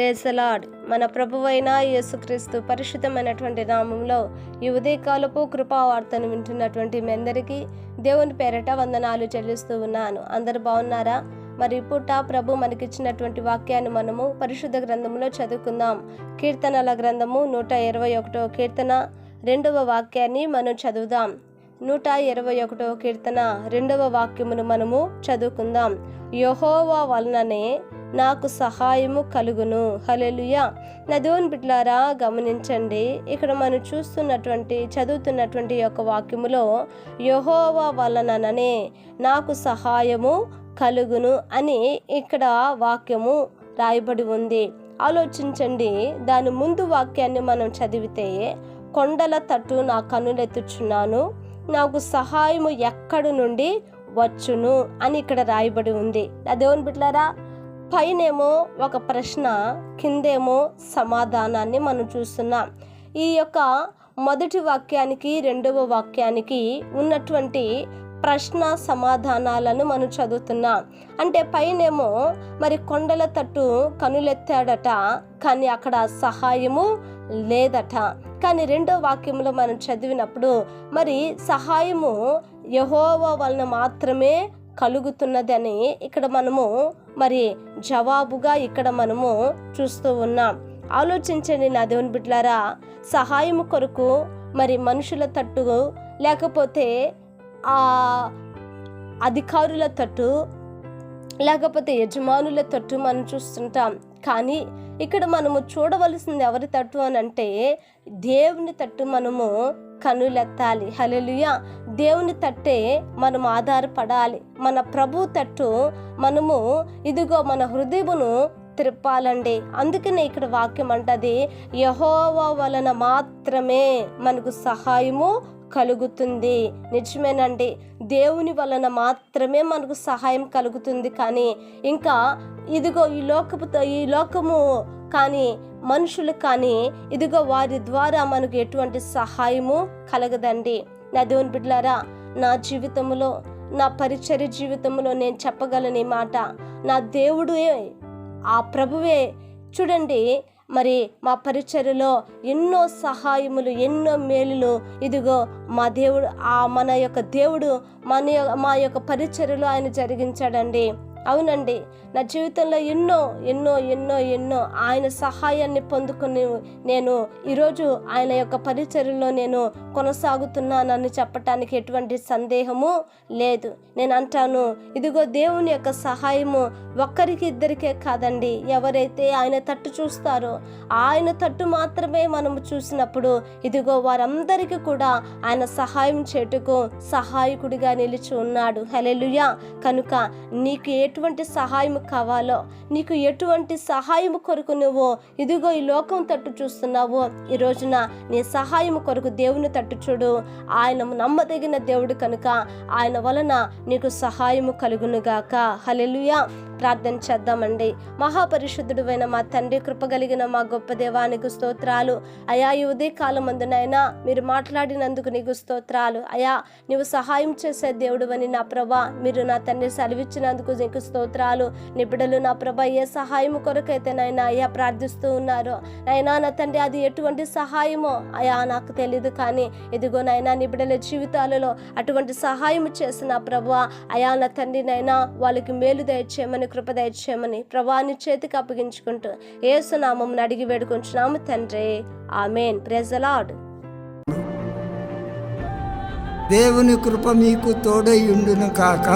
Praise the Lord మన ప్రభువైన యేసుక్రీస్తు పరిశుద్ధమైనటువంటి నామంలో ఈ ఉదయకాలపు కృపావార్తను వింటున్నటువంటి మీ అందరికీ దేవుని పేరట వందనాలు చెల్లిస్తూ ఉన్నాను. అందరు బాగున్నారా? మరి పూట ప్రభు మనకిచ్చినటువంటి వాక్యాన్ని మనము పరిశుద్ధ గ్రంథంలో చదువుకుందాం. కీర్తనల గ్రంథము నూట ఇరవై ఒకటో కీర్తన రెండవ వాక్యాన్ని మనం చదువుదాం. నూట ఇరవై ఒకటో కీర్తన రెండవ వాక్యమును మనము చదువుకుందాం. యహోవా వలననే నాకు సహాయము కలుగును. హలెలుయా నా దేవుని బిడ్లారా గమనించండి. ఇక్కడ మనం చూస్తున్నటువంటి చదువుతున్నటువంటి యొక్క వాక్యములో యహోవా వలననే నాకు సహాయము కలుగును అని ఇక్కడ వాక్యము రాయబడి ఉంది. ఆలోచించండి. దాని ముందు వాక్యాన్ని మనం చదివితే కొండల తట్టు నా కన్నులెత్తుచున్నాను. నాకు సహాయము ఎక్కడి నుండి వచ్చును అని ఇక్కడ రాయబడి ఉంది. నా దేవుని బిడ్లారా పైనేమో ఒక ప్రశ్న కిందేమో సమాధానాన్ని మనం చూస్తున్నాం. ఈ యొక్క మొదటి వాక్యానికి రెండవ వాక్యానికి ఉన్నటువంటి ప్రశ్న సమాధానాలను మనం చదువుతున్నాం. అంటే పైనేమో మరి కొండల తట్టు కనులెత్తాడట కానీ అక్కడ సహాయము లేదట. కానీ రెండో వాక్యంలో మనం చదివినప్పుడు మరి సహాయము యహోవ వలన మాత్రమే కలుగుతున్నదని ఇక్కడ మనము మరి జవాబుగా ఇక్కడ మనము చూస్తూ ఉన్నాం. ఆలోచించండి నా దేవుని బిడ్లారా సహాయము కొరకు మరి మనుషుల తట్టు లేకపోతే ఆ అధికారుల తట్టు లేకపోతే యజమానుల తట్టు మనం చూస్తుంటాం. కానీ ఇక్కడ మనము చూడవలసింది ఎవరి తట్టు అని అంటే దేవుని తట్టు మనము కనులెత్తాలి. హలెలుయ దేవుని తట్టే మనం ఆధారపడాలి. మన ప్రభు తట్టు మనము ఇదిగో మన హృదయమును త్రిప్పాలండి అందుకనే ఇక్కడ వాక్యం అంటది యహోవా వలన మాత్రమే మనకు సహాయము కలుగుతుంది. నిజమేనండి. దేవుని వలన మాత్రమే మనకు సహాయం కలుగుతుంది కానీ ఇంకా ఇదిగో ఈ లోకపు ఈ లోకము కానీ మనుషులు కానీ ఇదిగో వారి ద్వారా మనకు ఎటువంటి సహాయము కలగదండి. నా దేవుని బిడ్డలారా నా జీవితంలో నా పరిచర్య జీవితంలో నేను చెప్పగలను మాట. నా దేవుడే ఆ ప్రభువే. చూడండి మరి మా పరిచర్యలో ఎన్నో సహాయములు ఎన్నో మేలులు. ఇదిగో మా దేవుడు ఆ మన యొక్క దేవుడు మన మా యొక్క పరిచర్యలో ఆయన జరిగించాడండి. అవునండి. నా జీవితంలో ఎన్నో ఎన్నో ఎన్నో ఎన్నో ఆయన సహాయాన్ని పొందుకుని నేను ఈరోజు ఆయన యొక్క పరిచర్లో నేను కొనసాగుతున్నానని చెప్పటానికి ఎటువంటి సందేహము లేదు. నేను అంటాను ఇదిగో దేవుని యొక్క సహాయము ఒక్కరికి ఇద్దరికే కాదండి. ఎవరైతే ఆయన తట్టు చూస్తారో ఆయన తట్టు మాత్రమే మనము చూసినప్పుడు ఇదిగో వారందరికీ కూడా ఆయన సహాయం చేటుకు సహాయకుడిగా నిలిచి ఉన్నాడు. హలెలుయా కనుక నీకు ఏ ఎటువంటి సహాయం కావాలో నీకు ఎటువంటి సహాయం కొరకు నువ్వు ఇదిగో ఈ లోకం తట్టు చూస్తున్నావో. ఈ రోజున నీ సహాయం కొరకు దేవుని తట్టు చూడు. ఆయన నమ్మదగిన దేవుడు కనుక ఆయన వలన నీకు సహాయము కలుగునుగాక హలెలుయా ప్రార్థన చేద్దామండి. మహాపరిశుద్ధుడు అయిన మా తండ్రి కృపగలిగిన మా గొప్ప దేవానికి స్తోత్రాలు. అయా ఈ ఉదయకాలం అందునైనా మీరు మాట్లాడినందుకు నీకు స్తోత్రాలు. అయా నీవు సహాయం చేసే దేవుడు అని నా ప్రభా మీరు నా తండ్రి సెలవిచ్చినందుకు నీకు స్తోత్రాలు. నిబిడలు నా ప్రభా ఏ సహాయం కొరకైతే నాయన అయ్యా ప్రార్థిస్తూ ఉన్నారు. నైనా నా తండ్రి అది ఎటువంటి సహాయమో అయా నాకు తెలియదు కానీ ఇదిగో నాయనా నీ జీవితాలలో అటువంటి సహాయం చేసిన ప్రభు అయా నా తండ్రి నైనా వాళ్ళకి మేలు దయచేయమని కృప దయచేయమని ప్రభాని చేతికి అప్పగించుకుంటూ ఏసునామం అడిగి వేడుకుంటున్నాము తండ్రి. ఆమెన్. ప్రెజలాడ్ దేవుని కృప మీకు తోడై ఉండును కాక.